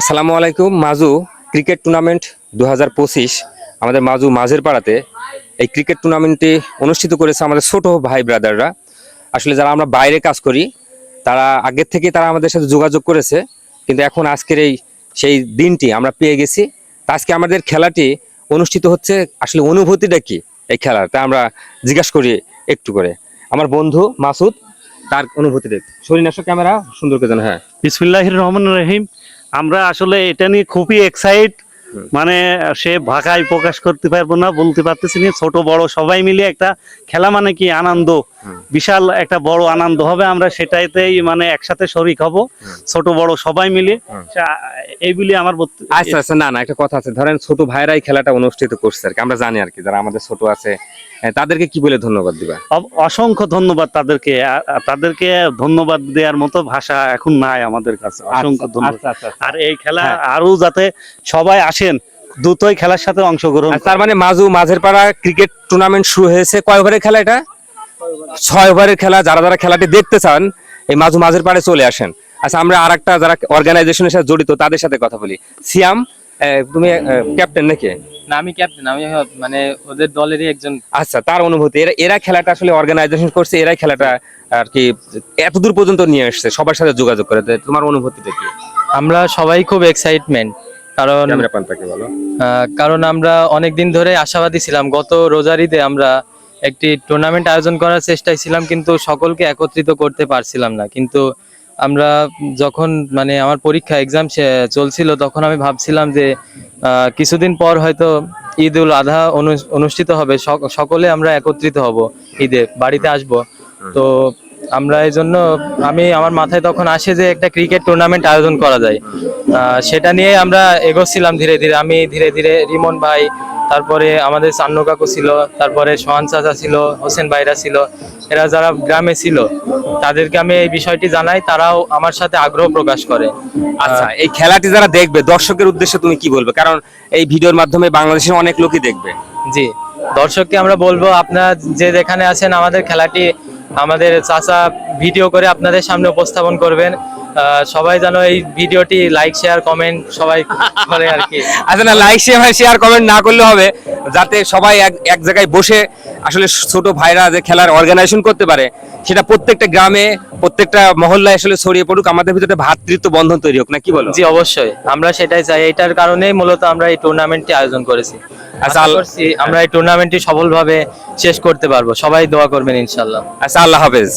আসসালামু আলাইকুম, মাজু ক্রিকেট টুর্নামেন্ট দু হাজার পঁচিশ। আমাদের মাজু মাঝের পাড়াতে এই ক্রিকেট টুর্নামেন্টটি অনুষ্ঠিত করেছে আমাদের ছোট ভাই ব্রাদাররা। আসলে যারা আমরা বাইরে কাজ করি, তারা আগের থেকে তারা আমাদের সাথে যোগাযোগ করেছে, কিন্তু এখন আজকের এই সেই দিনটি আমরা পেয়ে গেছি। আজকে আমাদের খেলাটি অনুষ্ঠিত হচ্ছে, আসলে অনুভূতিটা কি এই খেলার? তা আমরা জিজ্ঞাসা করি একটু করে। আমার বন্ধু মাসুদ, তার অনুভূতি দেখ শরীর ক্যামেরা, সুন্দর করে হ্যাঁ। বিসমিল্লাহির রহমান রহিম। আমরা আসলে এটা নিয়ে খুবই এক্সাইট মানে সে ভাষায় প্রকাশ করতে পারব না, বলতে পারতেছি না। ছোট, বড় সবাই মিলে একটা খেলা মানে কি আনন্দ। বিশাল একটা বড় আনন্দ হবে আমরা সেটাইতেই মানে একসাথে শরিক হব ছোট বড় সবাই মিলে। সা- এইগুলি আমার আচ্ছা আচ্ছা না না একটা কথা আছে। ধরেন ছোট ভাইরাই খেলাটা অনুষ্ঠিত করছে আর কি আমরা জানি আর কি যারা আমাদের ছোট আছে তাদেরকে কি বলে ধন্যবাদ দিবা? অসংখ্য ধন্যবাদ তাদেরকে তাদেরকে ধন্যবাদ দেওয়ার মতো ভাষা এখন নাই আমাদের কাছে অসংখ্য ধন্যবাদ। আচ্ছা, আচ্ছা, আচ্ছা। আর এই খেলা হ্যাঁ। আরও যাতে সবাই আসেন দ্রুতই খেলার সাথে অংশগ্রহণ তার মানে মাজু মাঝের পাড়া ক্রিকেট টুর্নামেন্ট শুরু হয়েছে কয় ওভারের খেলা এটা? ছয় ওভারের খেলা যারা যারা খেলাটি দেখতে চান এই মাজু মাঝের পাড়ে চলে আসেন। আচ্ছা আমরা আর একটা যারা অর্গানাইজেশনের সাথে জড়িত তাদের সাথে কথা বলি। সিয়াম তুমি ক্যাপ্টেন নাকি? না আমি ক্যাপ্টেন আমি মানে ওদের দলেরই একজন। আচ্ছা তার অনুভূতি এরা এরা খেলাটা আসলে অর্গানাইজেশন করছে এরাই খেলাটা আর কি এতদূর পর্যন্ত নিয়ে আসছে সবার সাথে যোগাযোগ করে। তোমার অনুভূতিটা কি? আমরা সবাই খুব এক্সাইটমেন্ট কারণ কারণ আমরা অনেকদিন ধরে আশাবাদী ছিলাম গত রোজারিতে আমরা একটি টুর্নামেন্ট আয়োজন করার চেষ্টায় ছিলাম, কিন্তু সকলকে একত্রিত করতে পারছিলাম না। কিন্তু আমরা যখন মানে আমার পরীক্ষা এক্সাম চলছিল, তখন আমি ভাবছিলাম যে কিছুদিন পর হয়তো ঈদ উল আধা অনু- অনুষ্ঠিত হবে সকলে আমরা একত্রিত হব ঈদে, বাড়িতে আসব। তো আমরা এই জন্য আমি আমার মাথায় তখন আসে যে একটা ক্রিকেট টুর্নামেন্ট আয়োজন করা যায়। সেটা নিয়ে আমরা এগোচ্ছিলাম ধীরে ধীরে। আমি ধীরে ধীরে রিমন ভাই তারপরে আমাদের চান্নু কাকু ছিল তারপরে সোহান চাচা ছিল হোসেন ভাইরা ছিল। এরা যারা গ্রামে ছিল তাদেরকে আমি এই বিষয়টি জানাই তারাও আমার সাথে আগ্রহ প্রকাশ করে। আচ্ছা এই খেলাটি যারা দেখবে দর্শকের উদ্দেশ্যে তুমি কি বলবে? কারণ এই ভিডিওর মাধ্যমে বাংলাদেশের অনেক লোকই দেখবে। জি দর্শককে আমরা বলব আপনার যে যেখানে আছেন আমাদের খেলাটি আমাদের চাচা ভিডিও করে আপনাদের সামনে উপস্থাপন করবেন। সবাই যেন এই ভিডিওটি লাইক শেয়ার কমেন্ট সবাই করে আর কি। আচ্ছা না লাইক শেয়ার শেয়ার কমেন্ট না করলে হবে যাতে সবাই এক এক জায়গায় বসে আসলে ছোট ভাইরা যে খেলার অর্গানাইজেশন করতে পারে সেটা প্রত্যেকটা গ্রামে প্রত্যেকটা মহল্লায় আসলে ছড়িয়ে পড়ুক আমাদের ভিতরে ভাতৃত্ব বন্ধন তৈরি হোক না কি বলো? জি অবশ্যই। আমরা সেটাই চাই এটার কারণেই মূলত আমরা এই টুর্নামেন্টটি আয়োজন করেছি। আচ্ছা, আমরা এই টুর্নামেন্টটি সফলভাবে শেষ করতে পারব। সবাই দোয়া করবেন ইনশাল্লাহ আচ্ছা আল্লাহ হাফেজ।